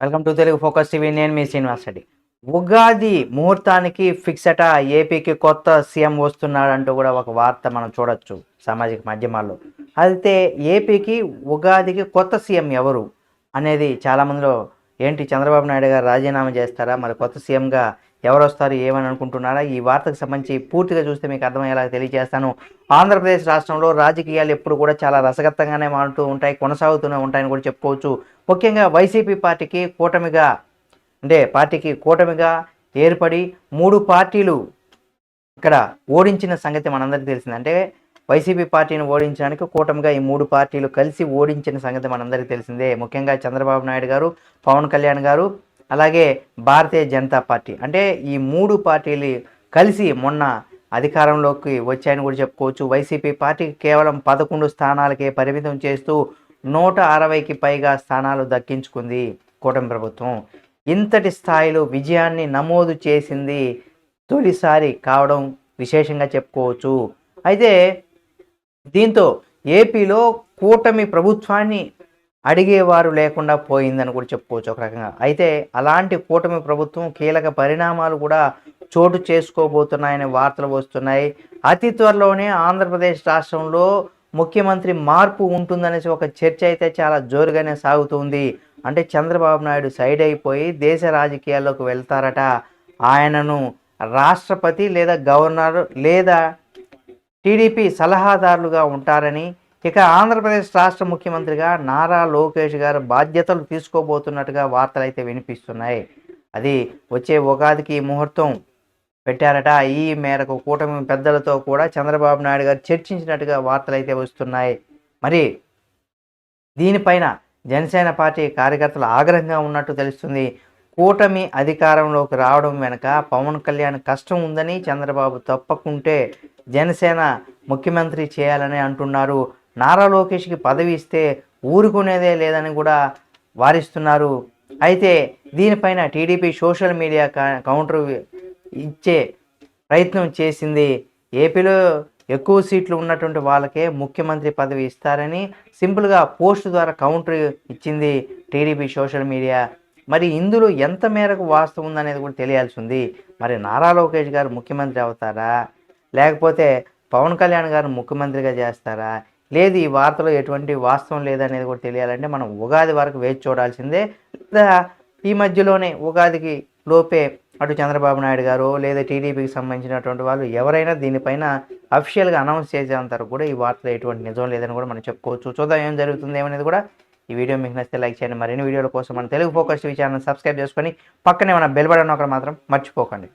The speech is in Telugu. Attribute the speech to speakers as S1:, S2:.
S1: Welcome to Telugu focus TV. నేను మీ శ్రీనివాస్ రెడ్డి. ఉగాది ముహూర్తానికి ఫిక్స్ ఏపీకి కొత్త సీఎం వస్తున్నాడంటూ కూడా ఒక వార్త మనం చూడొచ్చు సామాజిక మాధ్యమాల్లో. అయితే ఏపీకి ఉగాదికి కొత్త సీఎం ఎవరు అనేది చాలామందిలో ఏంటి చంద్రబాబు నాయుడు గారు రాజీనామా చేస్తారా? మరి కొత్త సీఎంగా ఎవరు వస్తారు ఏమని అనుకుంటున్నారా? ఈ వార్తకు సంబంధించి పూర్తిగా చూస్తే మీకు అర్థమయ్యేలా తెలియజేస్తాను. ఆంధ్రప్రదేశ్ రాష్ట్రంలో రాజకీయాలు ఎప్పుడు కూడా చాలా రసగత్తంగానే మారుతూ ఉంటాయి కొనసాగుతూనే ఉంటాయని కూడా చెప్పుకోవచ్చు. ముఖ్యంగా వైసీపీ పార్టీకి కూటమిగా అంటే పార్టీకి కూటమిగా ఏర్పడి మూడు పార్టీలు ఇక్కడ ఓడించిన సంగతి మనందరికీ తెలిసింది. అంటే వైసీపీ పార్టీని ఓడించడానికి కూటమిగా ఈ మూడు పార్టీలు కలిసి ఓడించిన సంగతి మనందరికీ తెలిసిందే. ముఖ్యంగా చంద్రబాబు నాయుడు గారు పవన్ కళ్యాణ్ గారు అలాగే భారతీయ జనతా పార్టీ. అంటే ఈ మూడు పార్టీలు కలిసి మొన్న అధికారంలోకి వచ్చాయని కూడా చెప్పుకోవచ్చు. వైసీపీ పార్టీకి కేవలం పదకొండు స్థానాలకే పరిమితం చేస్తూ నూట అరవైకి పైగా స్థానాలు దక్కించుకుంది కూటమి ప్రభుత్వం. ఇంతటి స్థాయిలో విజయాన్ని నమోదు చేసింది తొలిసారి కావడం విశేషంగా చెప్పుకోవచ్చు. అయితే దీంతో ఏపీలో కూటమి ప్రభుత్వాన్ని అడిగేవారు లేకుండా పోయిందని కూడా చెప్పుకోవచ్చు ఒక రకంగా. అయితే అలాంటి కూటమి ప్రభుత్వం కీలక పరిణామాలు కూడా చోటు చేసుకోబోతున్నాయనే వార్తలు వస్తున్నాయి. అతి త్వరలోనే ఆంధ్రప్రదేశ్ రాష్ట్రంలో ముఖ్యమంత్రి మార్పు ఉంటుందనేసి ఒక చర్చ అయితే చాలా జోరుగానే సాగుతుంది. అంటే చంద్రబాబు నాయుడు సైడ్ అయిపోయి దేశ రాజకీయాల్లోకి వెళ్తారట. ఆయనను రాష్ట్రపతి లేదా గవర్నర్ లేదా టీడీపీ సలహాదారులుగా ఉంటారని ఇక ఆంధ్రప్రదేశ్ రాష్ట్ర ముఖ్యమంత్రిగా నారా లోకేష్ గారు బాధ్యతలు తీసుకోబోతున్నట్టుగా వార్తలు అయితే వినిపిస్తున్నాయి. అది వచ్చే ఉగాదికి ముహూర్తం పెట్టారట. ఈ మేరకు కూటమి పెద్దలతో కూడా చంద్రబాబు నాయుడు గారు చర్చించినట్టుగా వార్తలు అయితే వస్తున్నాయి. మరి దీనిపైన జనసేన పార్టీ కార్యకర్తలు ఆగ్రహంగా ఉన్నట్టు తెలుస్తుంది. కూటమి అధికారంలోకి రావడం వెనుక పవన్ కళ్యాణ్ కష్టం ఉందని చంద్రబాబు తప్పకుంటే జనసేన ముఖ్యమంత్రి చేయాలని అంటున్నారు. నారా లోకేష్కి పదవి ఇస్తే ఊరుకునేదే లేదని కూడా వారిస్తున్నారు. అయితే దీనిపైన టీడీపీ సోషల్ మీడియా కా- కౌంటర్ ఇచ్చే ప్రయత్నం చేసింది. ఏపీలో ఎక్కువ సీట్లు ఉన్నటువంటి వాళ్ళకే ముఖ్యమంత్రి పదవి ఇస్తారని సింపుల్గా పోస్ట్ ద్వారా కౌంటర్ ఇచ్చింది టీడీపీ సోషల్ మీడియా. మరి ఇందులో ఎంత మేరకు వాస్తవం ఉందనేది కూడా తెలియాల్సి ఉంది. మరి నారా లోకేష్ గారు ముఖ్యమంత్రి అవుతారా? లేకపోతే పవన్ కళ్యాణ్ గారు ముఖ్యమంత్రిగా చేస్తారా? లేదు ఈ వార్తలో ఎటువంటి వాస్తవం లేదనేది కూడా తెలియాలంటే మనం ఉగాది వరకు వేచి చూడాల్సిందే. లేదా ఈ మధ్యలోనే ఉగాదికి లోపే అటు చంద్రబాబు నాయుడు గారు లేదా టీడీపీకి సంబంధించినటువంటి వాళ్ళు ఎవరైనా దీనిపైన అఫీషియల్గా అనౌన్స్ చేసేంత కూడా ఈ వార్తలో ఎటువంటి నిజం లేదని కూడా మనం చెప్పుకోవచ్చు. చూద్దాం ఏం జరుగుతుంది ఏమనేది కూడా ఈ వీడియో మీకు నచ్చితే లైక్ చేయండి. మరిన్ని వీడియోల కోసం మన Telugu focus TV channel subscribe చేసుకొని పక్కనే మన బెల్ బటన్ ఒకటి మాత్రం మర్చిపోకండి.